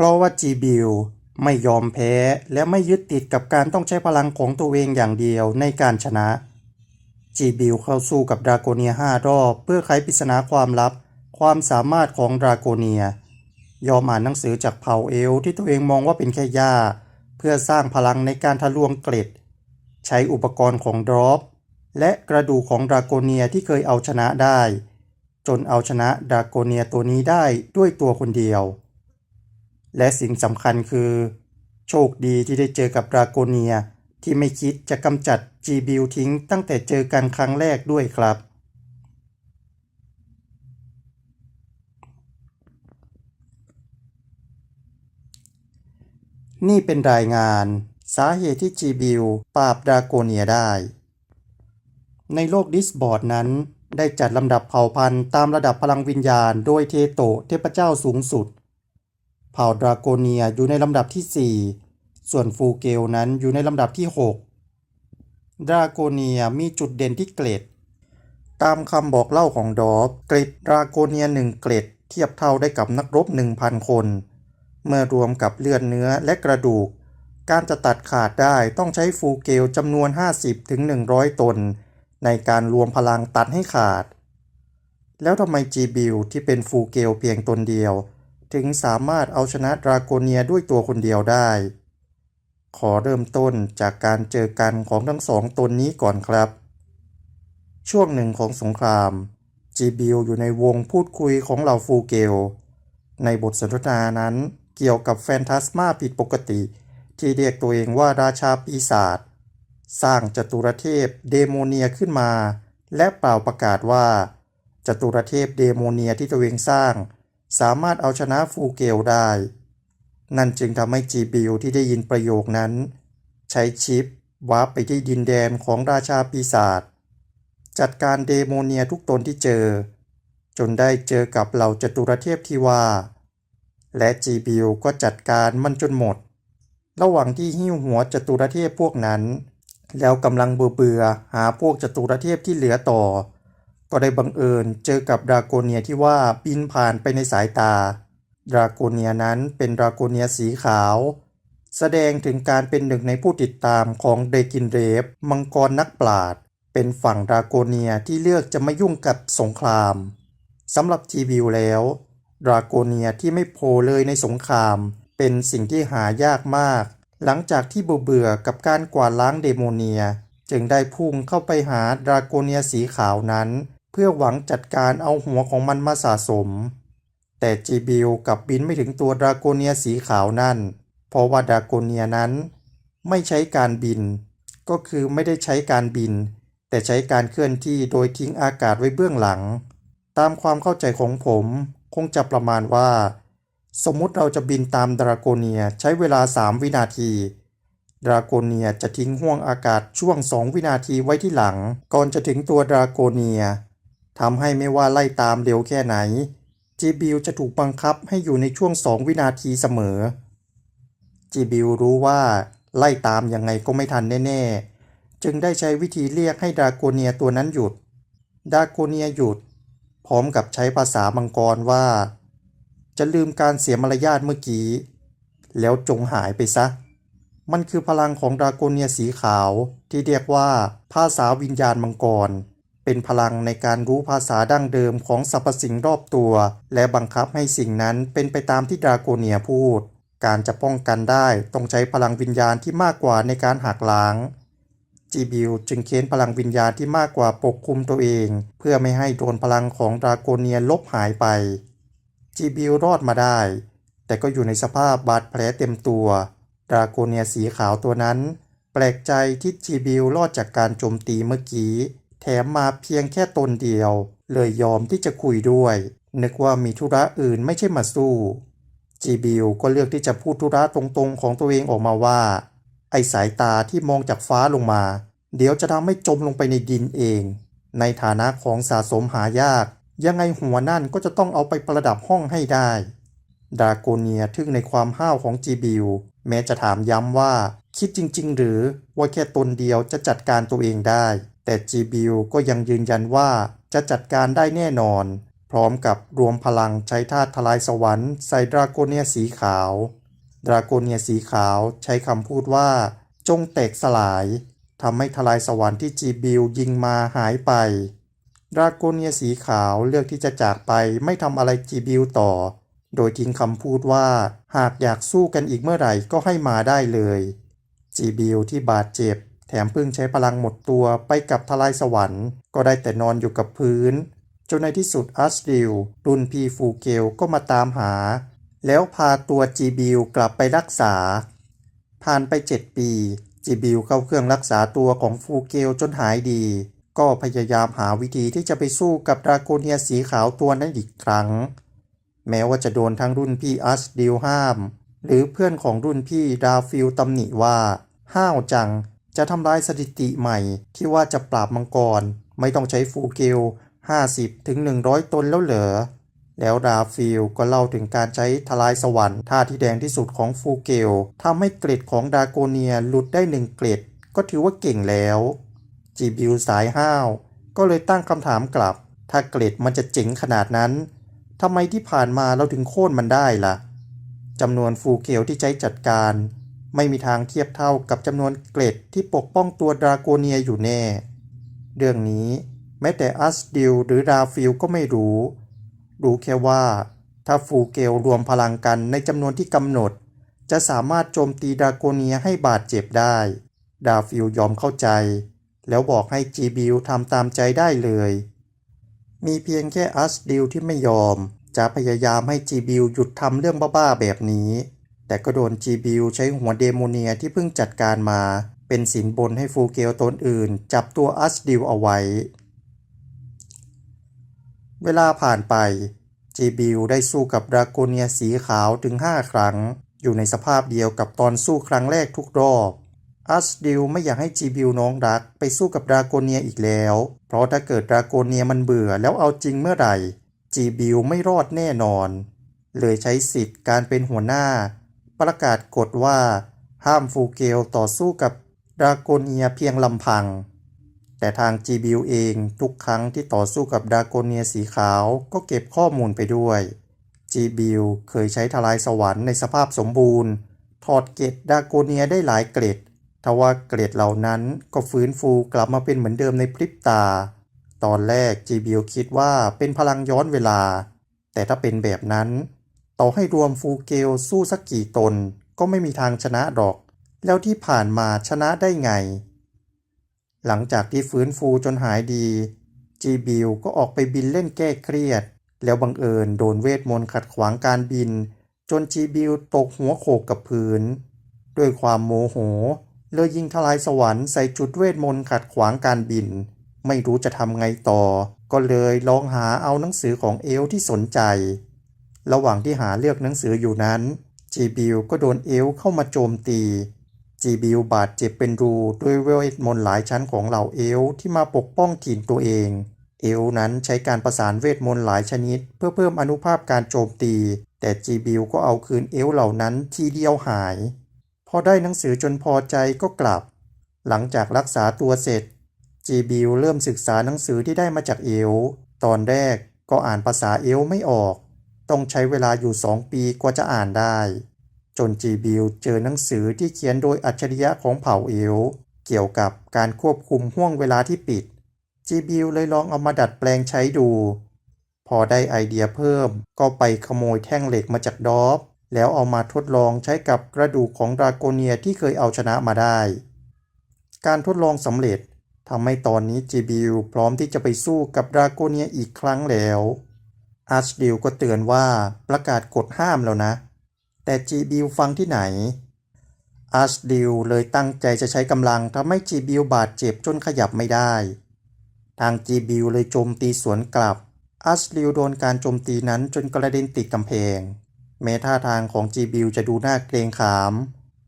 เพราะว่าจีบิลไม่ยอมแพ้และไม่ยึดติดกับการต้องใช้พลังของตัวเองอย่างเดียวในการชนะ จีบิลเข้าสู้กับดราโกเนียห้ารอบเพื่อไขปริศนาความลับ ความสามารถของดราโกเนีย ยอมอ่านหนังสือจากเผ่าเอลที่ตัวเองมองว่าเป็นแค่หญ้า เพื่อสร้างพลังในการทะลวงเกล็ด ใช้อุปกรณ์ของดรอปและกระดูกของดราโกเนียที่เคยเอาชนะได้ จนเอาชนะดราโกเนียตัวนี้ได้ด้วยตัวคนเดียว และสิ่งสำคัญคือ โชคดีที่ได้เจอกับดราโกเนียที่ไม่คิดจะกำจัดจีบิลทิ้งตั้งแต่เจอกันครั้งแรกด้วยครับ นี่เป็นรายงานสาเหตุที่จีบิลปราบดราโกเนียได้ ในโลกดิสบอร์ดนั้นได้จัดลำดับเผ่าพันธุ์ตามระดับพลังวิญญาณ โดยเทโตเทพเจ้าสูงสุด เผ่าดราโกเนียอยู่ในลำดับที่ 4 ส่วนฟูเกลนั้นอยู่ในลำดับที่ 6 ดราโกเนียมีจุดเด่นที่เกล็ดตามคำบอกเล่าของดอฟเกล็ดดราโกเนียหนึ่งเกล็ดเทียบเท่าได้กับนักรบ 1,000 คน เมื่อรวมกับเลือดเนื้อและกระดูก การจะตัดขาดได้ต้องใช้ฟูเกลจำนวน 50-100ตน ในการรวมพลังตัดให้ขาด แล้วทำไมจีบิลที่เป็นฟูเกลเพียงตนเดียว ถึงสามารถเอาชนะดราโกเนียด้วยตัวคนเดียวได้ ขอเริ่มต้นจากการเจอกันของทั้งสองตนนี้ก่อนครับ ช่วงหนึ่งของสงครามจีบิลอยู่ในวงพูดคุยของเหล่าฟูเกล ในบทสนทนานั้นเกี่ยวกับแฟนตาสมาผิดปกติ ที่เรียกตัวเองว่าราชาปีศาจสร้างจตุรเทพเดโมเนียขึ้นมา และเป่าประกาศว่าจตุรเทพเดโมเนียที่ตัวเองสร้าง สามารถเอาชนะฟูเกลได้ นั่นจึงทำให้จีบิลที่ได้ยินประโยคนั้น ใช้ชิปวาร์ปไปที่ดินแดนของราชาปีศาจจัดการเดโมเนียทุกตนที่เจอ จนได้เจอกับเหล่าจตุรเทพที่ว่า และจีบิลก็จัดการมันจนหมด ระหว่างที่หิ้วหัวจตุรเทพพวกนั้น แล้วกำลังเบื่อเบื่อหาพวกจตุรเทพที่เหลือต่อ ก็ได้บังเอิญเจอกับดราโกเนียที่ว่าบินผ่านไปในสายตา ดราโกเนียนั้นเป็นดราโกเนียสีขาว แสดงถึงการเป็นหนึ่งในผู้ติดตามของเดกินเรฟมังกรนักปราด เป็นฝั่งดราโกเนียที่เลือกจะไม่ยุ่งกับสงครามสำหรับทีวิวแล้ว ดราโกเนียที่ไม่โผล่เลยในสงคราม เป็นสิ่งที่หายากมาก หลังจากที่เบื่อกับการกวาดล้างเดโมเนีย จึงได้พุ่งเข้าไปหาดราโกเนียสีขาวนั้น เพื่อหวังจัดการเอาหัวของมันมาสะสม แต่จีบิลกับบินไม่ถึงตัวดราโกเนียสีขาวนั่น เพราะว่าดราโกเนียนั้น ไม่ใช้การบิน ก็คือไม่ได้ใช้การบิน แต่ใช้การเคลื่อนที่โดยทิ้งอากาศไว้เบื้องหลัง ตามความเข้าใจของผมคงจะประมาณว่า สมมุติเราจะบินตามดราโกเนียใช้เวลา 3 วินาทีดราโกเนียจะทิ้งห่วงอากาศช่วง 2 วินาทีไว้ที่หลัง ก่อนจะถึงตัวดราโกเนีย ทำให้ไม่ว่าไล่ตามเร็วแค่ไหน จีบิลจะถูกบังคับให้อยู่ในช่วง2วินาทีเสมอ จีบิลรู้ว่าไล่ตามยังไงก็ไม่ทันแน่ๆ จึงได้ใช้วิธีเรียกให้ดราโกเนียตัวนั้นหยุด ดราโกเนียหยุด พร้อมกับใช้ภาษามังกรว่า จะลืมการเสียมารยาทเมื่อกี้ แล้วจงหายไปซะ มันคือพลังของดราโกเนียสีขาวที่เรียกว่าภาษาวิญญาณมังกร เป็นพลังในการรู้ภาษาดั้งเดิมของสรรพสิ่งรอบตัว และบังคับให้สิ่งนั้นเป็นไปตามที่ดราโกเนียพูด การจะป้องกันได้ต้องใช้พลังวิญญาณที่มากกว่าในการหักล้างจีบิลจึงเค้นพลังวิญญาณที่มากกว่าปกคุมตัวเอง เพื่อไม่ให้โดนพลังของดราโกเนียลบหายไปจีบิลรอดมาได้ แต่ก็อยู่ในสภาพบาดแผลเต็มตัว ดราโกเนียสีขาวตัวนั้น แปลกใจที่จีบิลรอดจากการโจมตีเมื่อกี้ มมาเพียงแค่ตนเดียว เลยยอมที่จะคุยด้วย นึกว่ามีธุระอื่นไม่ใช่มาสู้ จีบิลก็เลือกที่จะพูดธุระตรงๆของตัวเองออกมาว่า ไอสายตาที่มองจากฟ้าลงมา เดี๋ยวจะทำให้จมลงไปในดินเอง ในฐานะของสะสมหายาก ยังไงหัวนั่นก็จะต้องเอาไปประดับห้องให้ได้ดราโกเนียทึ่งในความห้าวของจีบิลแม้จะถามย้ำว่า คิดจริง ๆ หรือว่าแค่ตนเดียวจะจัดการตัวเองได้ แต่จีบิลก็ยังยืนยันว่าจะจัดการได้แน่นอน พร้อมกับรวมพลังใช้ธาตุทลายสวรรค์ใส่ดราโกเนียสีขาว ดราโกเนียสีขาวใช้คำพูดว่า จงแตกสลายทำให้ทลายสวรรค์ที่จีบิลยิงมาหายไป ดราโกเนียสีขาวเลือกที่จะจากไปไม่ทำอะไรจีบิลต่อ โดยทิ้งคำพูดว่า หากอยากสู้กันอีกเมื่อไหร่ก็ให้มาได้เลยจีบิลที่บาดเจ็บ แถมเพิ่งใช้พลังหมดตัวไปกับทลายสวรรค์ ก็ได้แต่นอนอยู่กับพื้น จนในที่สุดอัสดิลรุ่นพี่ฟูเกลก็มาตามหา แล้วพาตัวจีบิลกลับไปรักษา ผ่านไป 7 ปี จีบิลเข้าเครื่องรักษาตัวของฟูเกลจนหายดี ก็พยายามหาวิธีที่จะไปสู้กับดราโกเนียสีขาวตัวนั้นอีกครั้ง แม้ว่าจะโดนทั้งรุ่นพี่อัสดิลห้าม หรือเพื่อนของรุ่นพี่ดาฟิลตำหนิว่า ห้าวจัง จะทำลายสถิติใหม่ที่ว่าจะปราบมังกร ไม่ต้องใช้ฟูเกล 50 ถึง 100 ตนแล้วเหรอ แล้วดาฟิลก็เล่าถึงการใช้ทลายสวรรค์ท่าที่แดงที่สุดของฟูเกลทำให้เกร็ดของดราโกเนียหลุดได้หนึ่งเกร็ดก็ถือว่าเก่งแล้วจีบิวสายห้าวก็เลยตั้งคำถามกลับ ถ้าเกร็ดมันจะเจ๋งขนาดนั้นทำไมที่ผ่านมาเราถึงโค่นมันได้ล่ะจำนวนฟูเกลที่ใช้จัดการ ไม่มีทางเทียบเท่ากับจำนวนเกร็ดที่ปกป้องตัวดราโกเนียอยู่แน่ เรื่องนี้แม้แต่อัสดิลหรือดาฟิลก็ไม่รู้ รู้แค่ว่า ถ้าฟูเกลรวมพลังกันในจำนวนที่กำหนด จะสามารถโจมตีดราโกเนียให้บาดเจ็บได้ ดาฟิลยอมเข้าใจ แล้วบอกให้จีบิลทำตามใจได้เลย มีเพียงแค่อัสดิลที่ไม่ยอม จะพยายามให้จีบิลหยุดทำเรื่องบ้าๆแบบนี้ แต่ก็โดนจีบิลใช้หัวเดโมเนียที่เพิ่งจัดการมา เป็นสินบนให้ฟูเกลตนอื่น จับตัวอัสดิลเอาไว้ เวลาผ่านไปจีบิลได้สู้กับดราโกเนียสีขาวถึง 5 ครั้ง อยู่ในสภาพเดียวกับตอนสู้ครั้งแรกทุกรอบอัสดิลไม่อยากให้จีบิลน้องรักไปสู้กับดราโกเนียอีกแล้ว เพราะถ้าเกิดดราโกเนียมันเบื่อแล้วเอาจริงเมื่อไหร่จีบิลไม่รอดแน่นอน เลยใช้สิทธิ์การเป็นหัวหน้า ประกาศกฎว่าห้ามฟูเกลต่อสู้กับดราโกเนียเพียงลำพัง แต่ทางจีบิลเองทุกครั้งที่ต่อสู้กับดราโกเนียสีขาวก็เก็บข้อมูลไปด้วยจีบิลเคยใช้ทลายสวรรค์ในสภาพสมบูรณ์ ถอดเกล็ดดราโกเนียได้หลายเกล็ดทว่าเกล็ดเหล่านั้นก็ฟื้นฟูกลับมาเป็นเหมือนเดิมในพริบตา ตอนแรกจีบิลคิดว่าเป็นพลังย้อนเวลา แต่ถ้าเป็นแบบนั้น ต่อให้รวมฟูเกลสู้สักกี่ตนก็ไม่มีทางชนะหรอก แล้วที่ผ่านมาชนะได้ไง หลังจากที่ฟื้นฟูจนหายดี จีบิลก็ออกไปบินเล่นแก้เครียด แล้วบังเอิญโดนเวทมนต์ขัดขวางการบิน จนจีบิลตกหัวโขกกับพื้น ด้วยความโมโหเลยยิงทลายสวรรค์ใส่จุดเวทมนต์ขัดขวางการบิน ไม่รู้จะทำไงต่อ ก็เลยลองหาเอาหนังสือของเอลที่สนใจ ระหว่างที่หาเลือกหนังสืออยู่นั้น จีบิลก็โดนเอลเข้ามาโจมตี จีบิลบาดเจ็บเป็นรูด้วยเวทมนต์หลายชั้นของเหล่าเอลที่มาปกป้องถิ่นตัวเอง เอลนั้นใช้การประสานเวทมนต์หลายชนิด เพื่อเพิ่มอนุภาพการโจมตี แต่จีบิลก็เอาคืนเอลเหล่านั้นทีเดียวหาย พอได้หนังสือจนพอใจก็กลับ หลังจากรักษาตัวเสร็จ จีบิลเริ่มศึกษาหนังสือที่ได้มาจากเอลตอนแรกก็อ่านภาษาเอลไม่ออก ต้องใช้เวลาอยู่สองปีกว่าจะอ่านได้ จนจีบิลเจอหนังสือที่เขียนโดยอัจฉริยะของเผ่าเอลเกี่ยวกับการควบคุมห่วงเวลาที่ปิด จีบิลเลยลองเอามาดัดแปลงใช้ดู พอได้ไอเดียเพิ่มก็ไปขโมยแท่งเหล็กมาจากดอฟแล้วเอามาทดลองใช้กับกระดูกของดราโกเนียที่เคยเอาชนะมาได้ การทดลองสำเร็จทำให้ตอนนี้จีบิลพร้อมที่จะไปสู้กับดราโกเนียอีกครั้งแล้ว อาร์ชดิลก็เตือนว่าประกาศกฎห้ามแล้วนะ แต่จีบิลฟังที่ไหน อาร์ชดิลเลยตั้งใจจะใช้กำลังทำให้จีบิลบาดเจ็บจนขยับไม่ได้ ทางจีบิลเลยโจมตีสวนกลับ อาร์ชดิลโดนการโจมตีนั้นจนกระเด็นติดกำแพงแม้ท่าทางของจีบิลจะดูน่าเกรงขาม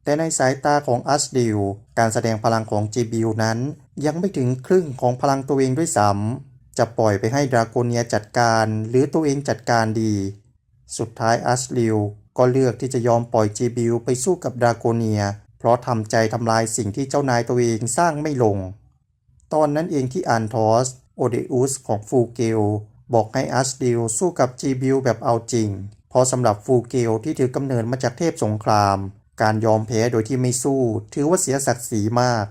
แต่ในสายตาของอัสดิลการแสดงพลังของจีบิลนั้นยังไม่ถึงครึ่งของพลังตัวเองด้วยซ้ำ จะปล่อยไปให้ดราโกเนียจัดการหรือตัวเองจัดการดี สุดท้ายอัสดิลก็เลือกที่จะยอมปล่อยจีบิลไปสู้กับดราโกเนีย เพราะทำใจทำลายสิ่งที่เจ้านายตัวเองสร้างไม่ลง ตอนนั้นเองที่อันทอสโอเดอุสของฟูเกลบอกให้อัสดิลสู้กับจีบิลแบบเอาจริง เพราะสำหรับฟูเกลที่ถือกำเนิดมาจากเทพสงคราม การยอมแพ้โดยที่ไม่สู้ ถือว่าเสียศักดิ์ศรีมาก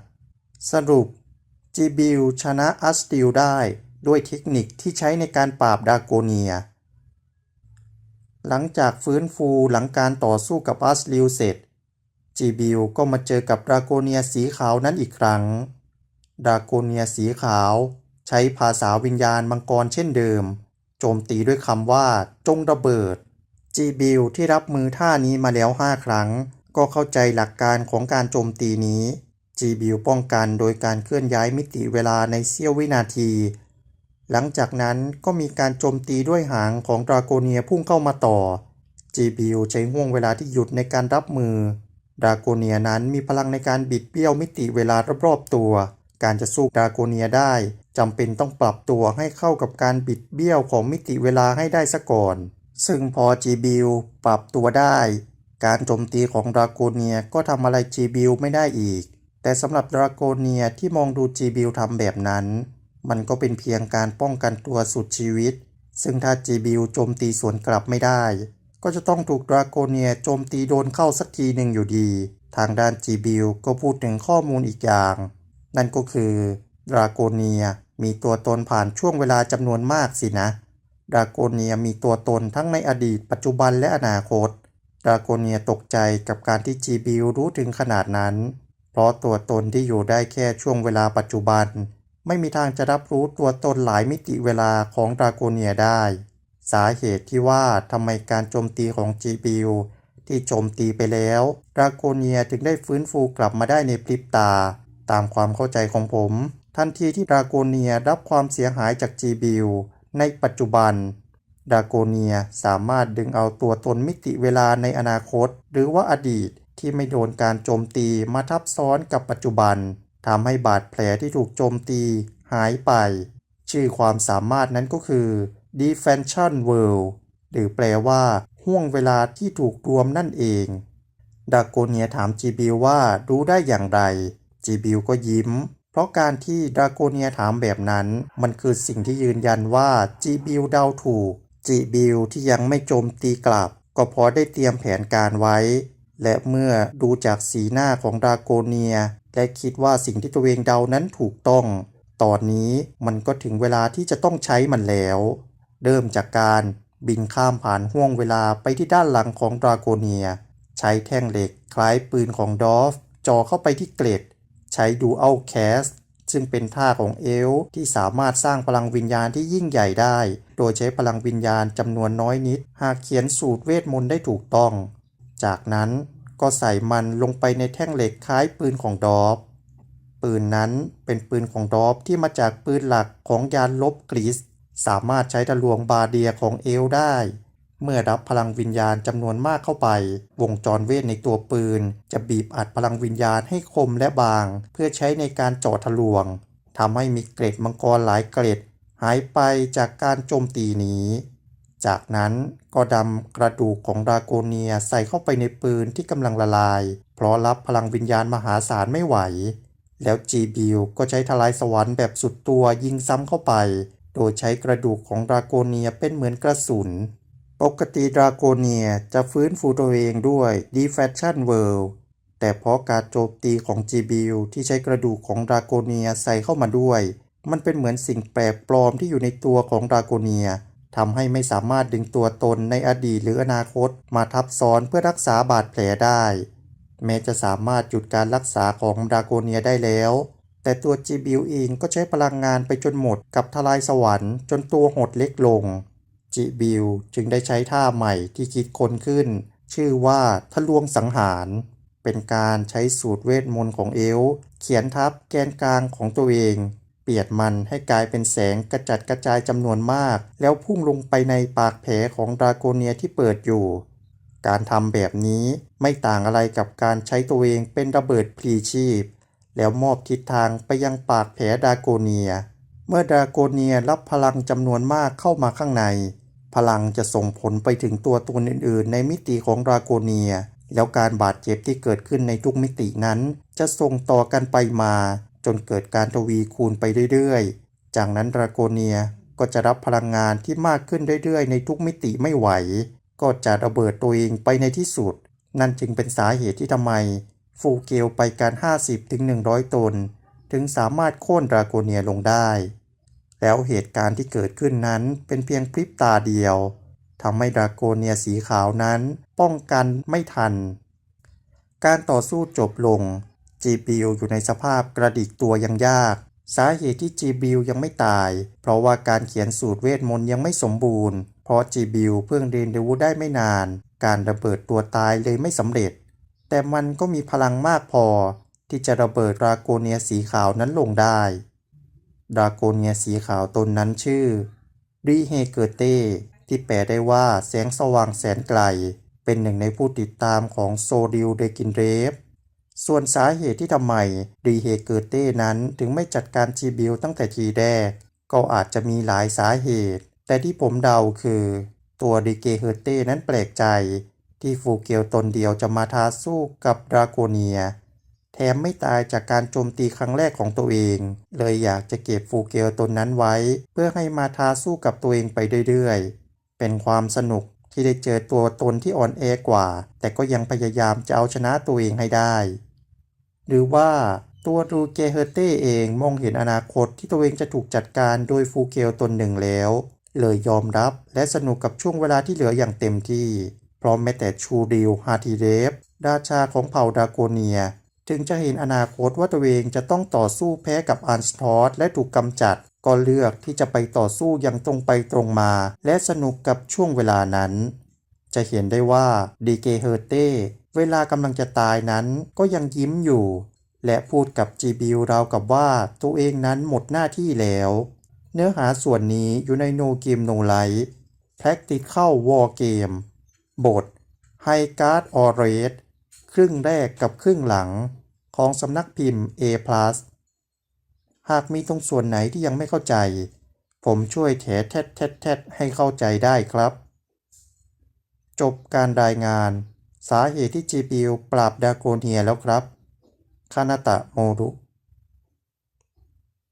สรุปจีบิลชนะอัสติลได้ ด้วยเทคนิคที่ใช้ในการปราบดาโกเนีย หลังจากฟื้นฟูหลังการต่อสู้กับอัสลิลเสร็จจีบิลก็มาเจอกับดาโกเนียสีขาวนั้นอีกครั้ง ดาโกเนียสีขาวใช้ภาษาวิญญาณมังกรเช่นเดิม โจมตีด้วยคำว่าจงระเบิด จีบิลที่รับมือท่านี้มาแล้ว 5 ครั้ง ก็เข้าใจหลักการของการโจมตีนี้จีบิลป้องกันโดยการเคลื่อนย้ายมิติเวลาในเสี้ยววินาที หลังจากนั้นก็มีการโจมตีด้วยหางของดราโกเนียพุ่งเข้ามาต่อจีบิลใช้ห่วงเวลาที่หยุดในการรับมือ ดราโกเนียนั้นมีพลังในการบิดเบี้ยวมิติเวลารอบๆตัว การจะสู้ดราโกเนียได้จำเป็นต้องปรับตัวให้เข้ากับการบิดเบี้ยวของมิติเวลาให้ได้ซะก่อน ซึ่งพอจีบิลปรับตัวได้ การโจมตีของดราโกเนียก็ทำอะไรจีบิลไม่ได้อีก แต่สำหรับดราโกเนียที่มองดูจีบิลทำแบบนั้น มันก็เป็นเพียงการป้องกันตัวสุดชีวิต ซึ่งถ้าจีบิลโจมตีสวนกลับไม่ได้ ก็จะต้องถูกดราโกเนียโจมตีโดนเข้าสักทีหนึ่งอยู่ดี ทางด้านจีบิลก็พูดถึงข้อมูลอีกอย่าง นั่นก็คือดราโกเนียมีตัวตนผ่านช่วงเวลาจำนวนมากสินะดราโกเนียมีตัวตนทั้งในอดีต ปัจจุบันและอนาคตดราโกเนียตกใจกับการที่จีบิลรู้ถึงขนาดนั้น เพราะตัวตนที่อยู่ได้แค่ช่วงเวลาปัจจุบัน ไม่มีทางจะรับรู้ตัวตนหลายมิติเวลาของดราโกเนียได้ สาเหตุที่ว่าทำไมการโจมตีของจีบิลที่โจมตีไปแล้วดราโกเนียถึงได้ฟื้นฟูกลับมาได้ในพริบตา ตามความเข้าใจของผม ทันทีที่ดราโกเนียรับความเสียหายจากจีบิลในปัจจุบันดราโกเนียสามารถดึงเอาตัวตนมิติเวลาในอนาคต หรือว่าอดีตที่ไม่โดนการโจมตีมาทับซ้อนกับปัจจุบัน ทำให้บาดแผลที่ถูกโจมตีหายไป ชื่อความสามารถนั้นก็คือ Defension World หรือแปลว่าห่วงเวลาที่ถูกรวมนั่นเองดาโกเนียถามจีบิลว่ารู้ได้อย่างไร จีบิลก็ยิ้ม เพราะการที่ดาโกเนียถามแบบนั้น มันคือสิ่งที่ยืนยันว่าจีบิลเดาถูกจีบิลที่ยังไม่โจมตีกลับ ก็พราะได้เตรียมแผนการไว้ และเมื่อดูจากสีหน้าของดาโกเนีย และคิดว่าสิ่งที่ตัวเองเดานั้นถูกต้อง ตอนนี้มันก็ถึงเวลาที่จะต้องใช้มันแล้ว เริ่มจากการบินข้ามผ่านห่วงเวลาไปที่ด้านหลังของดราโกเนีย ใช้แท่งเหล็กคล้ายปืนของดอฟจ่อเข้าไปที่เกล็ด ใช้ดูเอัลแคสซึ่งเป็นท่าของเอลที่สามารถสร้างพลังวิญญาณที่ยิ่งใหญ่ได้ โดยใช้พลังวิญญาณจำนวนน้อยนิด หากเขียนสูตรเวทมนต์ได้ถูกต้อง จากนั้น ก็ใส่มันลงไปในแท่งเหล็กคล้ายปืนของดอฟปืนนั้นเป็นปืนของดอฟที่มาจากปืนหลักของยานลบกรีซสามารถใช้ทะลวงบาเดียของเอลได้ เมื่อรับพลังวิญญาณจำนวนมากเข้าไป วงจรเวทในตัวปืน จะบีบอัดพลังวิญญาณให้คมและบาง เพื่อใช้ในการเจาะทะลวงทำให้มีเกร็ดมังกรหลายเกร็ด หายไปจากการโจมตีนี้ จากนั้นก็ดำกระดูกของดราโกเนียใส่เข้าไปในปืนที่กำลังละลาย เพราะรับพลังวิญญาณมหาศาลไม่ไหว แล้วจีบิลก็ใช้ทลายสวรรค์แบบสุดตัวยิงซ้ำเข้าไป โดยใช้กระดูกของดราโกเนียเป็นเหมือนกระสุน ปกติดราโกเนียจะฟื้นฟูตัวเองด้วย Defection World แต่เพราะการโจมตีของจีบิลที่ใช้กระดูกของดราโกเนียใส่เข้ามาด้วย มันเป็นเหมือนสิ่งแปลกปลอมที่อยู่ในตัวของดราโกเนีย ทำให้ไม่สามารถดึงตัวตนในอดีตหรืออนาคตมาทับซ้อนเพื่อรักษาบาดแผลได้ แม้จะสามารถหยุดการรักษาของดราโกเนียได้แล้ว แต่ตัวจีบิลเองก็ใช้พลังงานไปจนหมดกับทลายสวรรค์จนตัวหดเล็กลงจิบิลจึงได้ใช้ท่าใหม่ที่คิดค้นขึ้น ชื่อว่าทะลวงสังหาร เป็นการใช้สูตรเวทมนต์ของเอลเขียนทับแกนกลางของตัวเอง ปลี่ยนมันให้กลายเป็นแสงกระจัดกระจายจำนวนมาก แล้วพุ่งลงไปในปากแผลของดราโกเนียที่เปิดอยู่ การทำแบบนี้ไม่ต่างอะไรกับการใช้ตัวเองเป็นระเบิดพลีชีพ แล้วมอบทิศทางไปยังปากแผลดราโกเนีย เมื่อดราโกเนียรับพลังจำนวนมากเข้ามาข้างใน พลังจะส่งผลไปถึงตัวตนอื่น ๆ ในมิติของดราโกเนีย แล้วการบาดเจ็บที่เกิดขึ้นในทุกมิตินั้น จะส่งต่อกันไปมา จนเกิดการทวีคูณไปเรื่อยๆ จากนั้นดราโกเนียก็จะรับพลังงานที่มากขึ้นเรื่อยๆ ในทุกมิติไม่ไหว ก็จะระเบิดตัวเองไปในที่สุด นั่นจึงเป็นสาเหตุที่ทำไม ฟูเกลไปการ 50-100 ตน ถึงสามารถโค่นดราโกเนียลงได้ แล้วเหตุการณ์ที่เกิดขึ้นนั้นเป็นเพียงพริบตาเดียวทำให้ดราโกเนียสีขาวนั้นป้องกันไม่ทัน การต่อสู้จบลง จีบิลอยู่ในสภาพกระดิกตัวยังยาก สาเหตุที่จีบิลยังไม่ตาย เพราะว่าการเขียนสูตรเวทมนต์ยังไม่สมบูรณ์ เพราะจีบิลเพิ่งเรียนรู้ได้ไม่นาน การระเบิดตัวตายเลยไม่สำเร็จ แต่มันก็มีพลังมากพอ ที่จะระเบิดดราโกเนียสีขาวนั้นลงได้ดราโกเนียสีขาวตนนั้นชื่อรีเฮเกอร์เต้ที่แปลได้ว่าแสงสว่างแสนไกล เป็นหนึ่งในผู้ติดตามของโซดิลเดกินเรฟ ส่วนสาเหตุที่ทำไมรีเฮเกอร์เต้นั้นถึงไม่จัดการจีบิลตั้งแต่ทีแรก ก็อาจจะมีหลายสาเหตุ แต่ที่ผมเดาคือ ตัวดีเกเฮอร์เต้นั้นแปลกใจ ที่ฟูเกลตนเดียวจะมาท้าสู้กับดราโกเนีย แถมไม่ตายจากการโจมตีครั้งแรกของตัวเอง เลยอยากจะเก็บฟูเกลตนนั้นไว้ เพื่อให้มาท้าสู้กับตัวเองไปเรื่อยๆ เป็นความสนุกที่ได้เจอตัวตนที่อ่อนแอกว่า แต่ก็ยังพยายามจะเอาชนะตัวเองให้ได้ หรือว่าตัวรูเกเฮอร์เต้เองมองเห็นอนาคตที่ตัวเองจะถูกจัดการโดยฟูเกลตนหนึ่งแล้ว เลยยอมรับและสนุกกับช่วงเวลาที่เหลืออย่างเต็มที่เพราะแม้แต่ชูริวฮาทิเรฟราชาของเผ่าดราโกเนียถึงจะเห็นอนาคตว่าตัวเองจะต้องต่อสู้แพ้กับอันสทอสและถูกกำจัด ก็เลือกที่จะไปต่อสู้อย่างตรงไปตรงมา และสนุกกับช่วงเวลานั้น จะเห็นได้ว่าดีเกเฮอร์เต้ เวลากำลังจะตายนั้นก็ยังยิ้มอยู่ และพูดกับจีบิลราวกับว่าตัวเองนั้นหมดหน้าที่แล้ว เนื้อหาส่วนนี้อยู่ใน No Game No Life Practical War Game บท High Guard or Raid ครึ่งแรกกับครึ่งหลังของสำนักพิมพ์ A+ หากมีตรงส่วนไหนที่ยังไม่เข้าใจ ผมช่วยแถแทดแทดแทดให้เข้าใจได้ครับ จบการรายงาน สาเหตุที่ GPU ปราบดาโกเนียแล้วครับคานาตะโมรุ